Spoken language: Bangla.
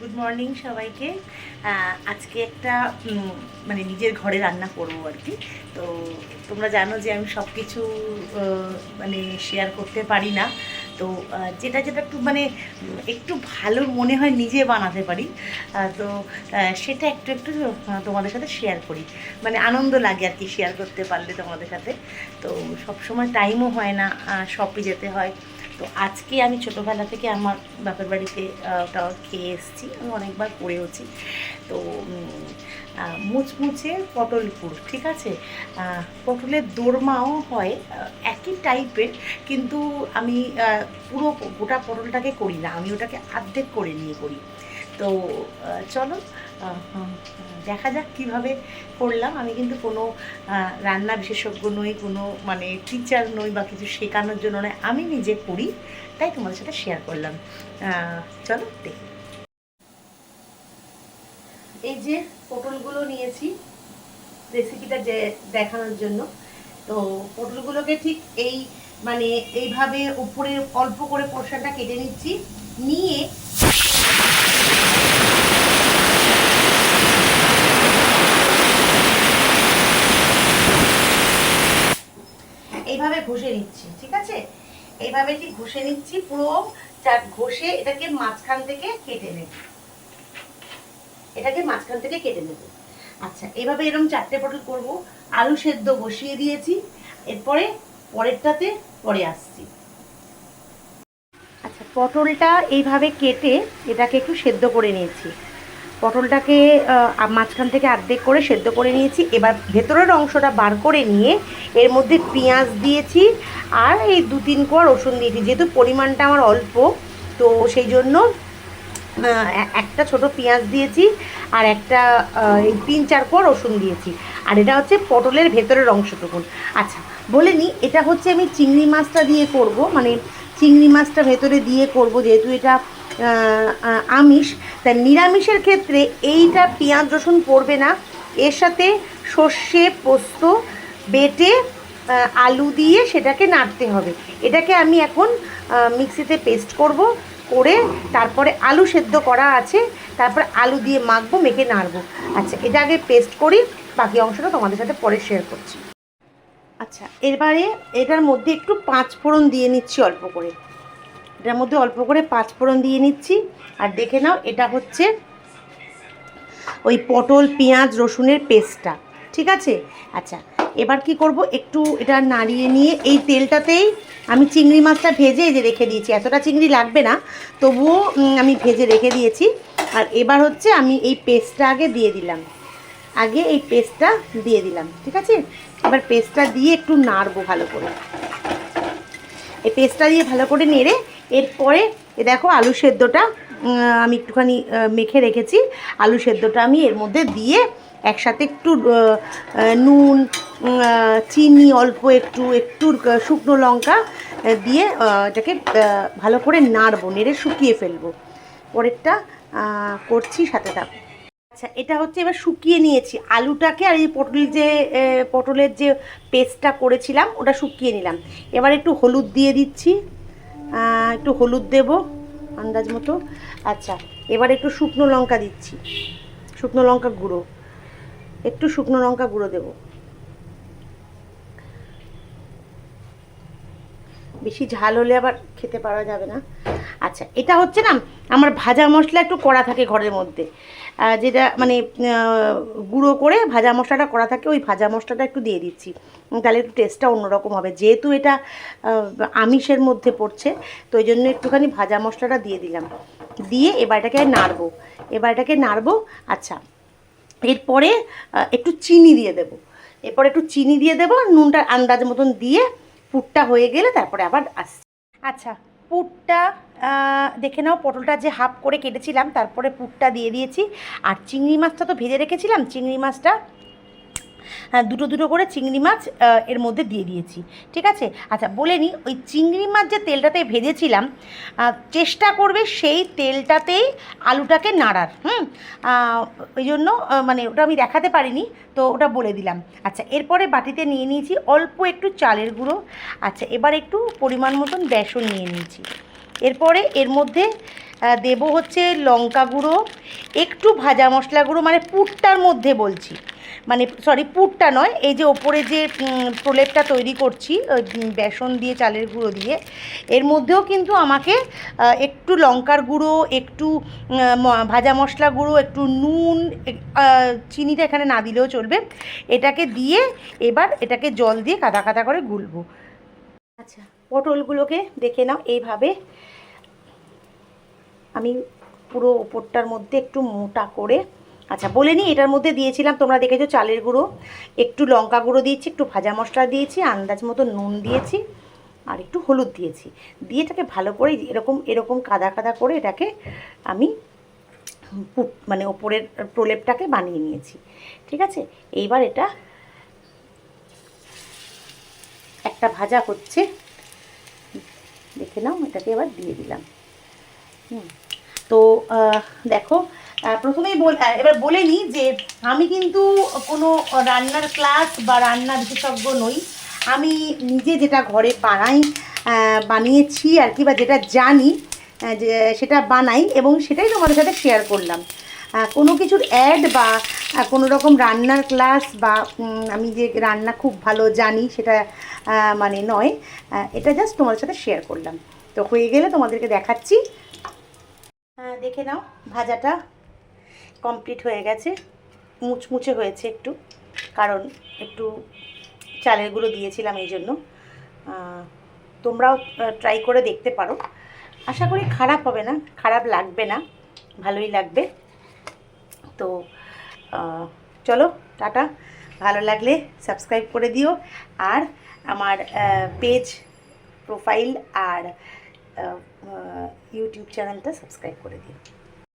গুড মর্নিং সবাইকে। আজকে একটা মানে নিজের ঘরে রান্না করব আর কি। তো তোমরা জানো যে আমি সব কিছু মানে শেয়ার করতে পারি না। তো যেটা যেটা একটু মানে একটু ভালো মনে হয় নিজে বানাতে পারি। তো সেটা একটু একটু তোমাদের সাথে শেয়ার করি। মানে আনন্দ লাগে আর কি শেয়ার করতে পারলে তোমাদের সাথে। তো সবসময় টাইমও হয় না শপে যেতে হয়। তো আজকে আমি ছোটোবেলা থেকে আমার বাপের বাড়িতে ওটা খেয়ে এসেছি। আমি অনেকবার করেওছি। তো মুচমুচে পটল পুর, ঠিক আছে? পটলের দোরমাও হয় একই টাইপের, কিন্তু আমি পুরো গোটা পটলটাকে করি না। আমি ওটাকে আর্ধেক করে নিয়ে করি। তো চলো দেখা যাক কীভাবে করলাম। আমি কিন্তু কোনো রান্না বিশেষজ্ঞ নই, কোনো মানে টিচার নই বা কিছু শেখানোর জন্য নয়। আমি নিজে করি, তাই তোমাদের সাথে শেয়ার করলাম। চলো, দেখি। এই যে পটলগুলো নিয়েছি রেসিপিটা যে দেখানোর জন্য। তো পটলগুলোকে ঠিক এই মানে এইভাবে উপরে অল্প করে পোর্শনটা কেটে নিচ্ছি। নিয়ে এইভাবে ঘষে নিচ্ছি, ঠিক আছে? এইভাবে ঠিক ঘষে নিচ্ছি, পুরো চার ঘষে এটাকে মাঝখান থেকে কেটে নেব। এটাকে মাঝখান থেকে কেটে নেব। আচ্ছা এভাবে এরকম চারটে পটল করব। আলু সেদ্ধ বসিয়ে দিয়েছি, এরপরে পরেরটাতে পরে আসছি। আচ্ছা পটলটা এইভাবে কেটে এটাকে একটু সেদ্ধ করে নিয়েছি। পটলটাকে মাঝখান থেকে আর্ধেক করে সেদ্ধ করে নিয়েছি। এবার ভেতরের অংশটা বার করে নিয়ে এর মধ্যে পেঁয়াজ দিয়েছি আর এই দু তিন কোয়া রসুন দিয়েছি। যেহেতু পরিমাণটা আমার অল্প, তো সেই জন্য একটা ছোট পেঁয়াজ দিয়েছি আর একটা এই তিন চার কোয়া রসুন দিয়েছি। আর এটা হচ্ছে পটলের ভেতরের অংশটুকুন। আচ্ছা বলে নিই এটা হচ্ছে আমি চিংড়ি মাছটা দিয়ে করব মানে চিংড়ি মাছটা ভেতরে দিয়ে করব, যেহেতু এটা আমিষ। তা নিরামিষের ক্ষেত্রে এইটা পেঁয়াজ, রসুন পড়বে না। এর সাথে সর্ষে, পোস্ত, বেটে আলু দিয়ে সেটাকে নাড়তে হবে। এটাকে আমি এখন মিক্সিতে পেস্ট করব, করে তারপরে আলু সেদ্ধ করা আছে। তারপরে আলু দিয়ে মাখবো, মেখে নাড়বো। আচ্ছা এটা আগে পেস্ট করি, বাকি অংশটা তোমাদের সাথে পরে শেয়ার করছি। আচ্ছা এবারে এটার মধ্যে একটু পাঁচ ফোড়ন দিয়ে নিচ্ছি অল্প করে। এটার মধ্যে অল্প করে পাঁচ ফোড়ন দিয়ে নিচ্ছি। আর দেখে নাও, এটা হচ্ছে ওই পটল, পেঁয়াজ, রসুনের পেস্টটা। ঠিক আছে? আচ্ছা এবার কি করব? একটু এটা নাড়িয়ে নিয়ে এই তেলটাতেই আমি চিংড়ি মাছটা ভেজে যে রেখে দিয়েছি। এতটা চিংড়ি লাগবে না, তবুও আমি ভেজে রেখে দিয়েছি। আর এবার হচ্ছে আমি এই পেস্টটা আগে দিয়ে দিলাম। আগে এই পেস্টটা দিয়ে দিলাম। ঠিক আছে? এবার পেস্টটা দিয়ে একটু নাড়বো ভালো করে। এই পেস্টটা দিয়ে ভালো করে নেড়ে এরপরে এ দেখো আলু সেদ্ধটা আমি একটুখানি মেখে রেখেছি। আলু সেদ্ধটা আমি এর মধ্যে দিয়ে একসাথে একটু নুন চিনি, অল্প একটু একটু শুকনো লঙ্কা দিয়ে এটাকে ভালো করে নাড়বো, নেড়ে শুকিয়ে ফেলব। পরেরটা করছি সাথে থাকো আচ্ছা এটা হচ্ছে এবার শুকিয়ে নিয়েছি। আলুটাকে আর এই পটল যে পটলের যে পেস্টটা করেছিলাম, ওটা শুকিয়ে নিলাম। এবার একটু হলুদ দিয়ে দিচ্ছি। একটু হলুদ দেব আন্দাজ মতো। আচ্ছা এবার একটু শুকনো লঙ্কা দিচ্ছি। শুকনো লঙ্কা গুঁড়ো। একটু শুকনো লঙ্কা গুঁড়ো দেবো। বেশি ঝাল হলে আবার খেতে পারা যাবে না। আচ্ছা এটা হচ্ছে না, আমার ভাজা মশলা একটু করা থাকে ঘরের মধ্যে। যেটা মানে গুঁড়ো করে ভাজা মশলাটা করা থাকে, ওই ভাজা মশলাটা একটু দিয়ে দিচ্ছি। তাহলে একটু টেস্টটা অন্যরকম হবে। যেহেতু এটা আমিষের মধ্যে পড়ছে, তো ওই জন্য একটুখানি ভাজা মশলাটা দিয়ে দিলাম। দিয়ে এবার এটাকে নাড়বো। এবার এটাকে নাড়বো আচ্ছা। এরপরে একটু চিনি দিয়ে দেবো। এরপরে একটু চিনি দিয়ে দেবো নুনটা আন্দাজ মতন দিয়ে পুরটা হয়ে গেলে তারপরে আবার আসছি। আচ্ছা পুরটা দেখে নাও পটলটা যে হাফ করে কেটেছিলাম, তারপরে পুরটা দিয়ে দিয়েছি। আর চিংড়ি মাছটা তো ভেজে রেখেছিলাম, চিংড়ি মাছটা হ্যাঁ দুটো দুটো করে চিংড়ি মাছ এর মধ্যে দিয়ে দিয়েছি। ঠিক আছে? আচ্ছা বলে নিই ওই চিংড়ি মাছ যে তেলটাতে ভেজেছিলাম চেষ্টা করবে সেই তেলটাতেই আলুটাকে নাড়ার, হুম? ওই জন্য মানে ওটা আমি দেখাতে পারিনি, তো ওটা বলে দিলাম। আচ্ছা এরপরে বাটিতে নিয়ে নিয়েছি অল্প একটু চালের গুঁড়ো। আচ্ছা এবার একটু পরিমাণ মতন বেসন নিয়ে নিয়েছি। এরপরে এর মধ্যে দেবো হচ্ছে লঙ্কা গুঁড়ো, একটু ভাজা মশলা গুঁড়ো মানে পুরটার মধ্যে বলছি। মানে সরি পুরটা নয়, এই যে ওপরে যে প্রলেপটা তৈরি করছি বেসন দিয়ে, চালের গুঁড়ো দিয়ে, এর মধ্যেও কিন্তু আমাকে একটু লঙ্কার গুঁড়ো, একটু ভাজা মশলা গুঁড়ো, একটু নুন চিনিটা এখানে না দিলেও চলবে, এটাকে দিয়ে এবার এটাকে জল দিয়ে কাদা কাদা করে গুলবো। আচ্ছা। পটলগুলোকে দেখে নাও, এইভাবে। আমি পুরো ওপরটার মধ্যে একটু মোটা করে আচ্ছা বলে নিই এটার মধ্যে দিয়েছিলাম, তোমরা দেখেছ চালের গুঁড়ো। একটু লঙ্কা গুঁড়ো দিয়েছি, একটু ভাজা মশলা দিয়েছি, আন্দাজ মতো নুন দিয়েছি, আর একটু হলুদ দিয়েছি। দিয়ে এটাকে ভালো করে এরকম এরকম কাদা কাদা করে এটাকে আমি মানে ওপরের প্রলেপটাকে বানিয়ে নিয়েছি। ঠিক আছে? এইবার এটা একটা ভাজা হচ্ছে। দেখে এটাকে এবার দিয়ে দিলাম। তো দেখো প্রথমেই বল এবার বলে নিই যে আমি কিন্তু কোনো রান্নার ক্লাস বা রান্নার বিশেষজ্ঞ নই। আমি নিজে যেটা ঘরে বানাই বানিয়েছি আর কি, বা যেটা জানি যে সেটা বানাই এবং সেটাই তোমাদের সাথে শেয়ার করলাম। কোনো কিছুর অ্যাড বা কোনো রকম রান্নার ক্লাস বা আমি যে রান্না খুব ভালো জানি সেটা মানে নয় এটা জাস্ট তোমাদের সাথে শেয়ার করলাম। তো হয়ে গেলে তোমাদেরকে দেখাচ্ছি। দেখে নাও, ভাজাটা কমপ্লিট হয়ে গেছে। মুচমুচে হয়েছে একটু, কারণ একটু চালের গুঁড়ো দিয়েছিলাম এই জন্য। তোমরাও ট্রাই করে দেখতে পারো। আশা করি খারাপ হবে না, খারাপ লাগবে না, ভালোই লাগবে। তো চলো, টাটা। ভালো লাগলে সাবস্ক্রাইব করে দিও। আর আমার পেজ প্রোফাইল আর ইউটিউব চ্যানেলটা সাবস্ক্রাইব করে দিও।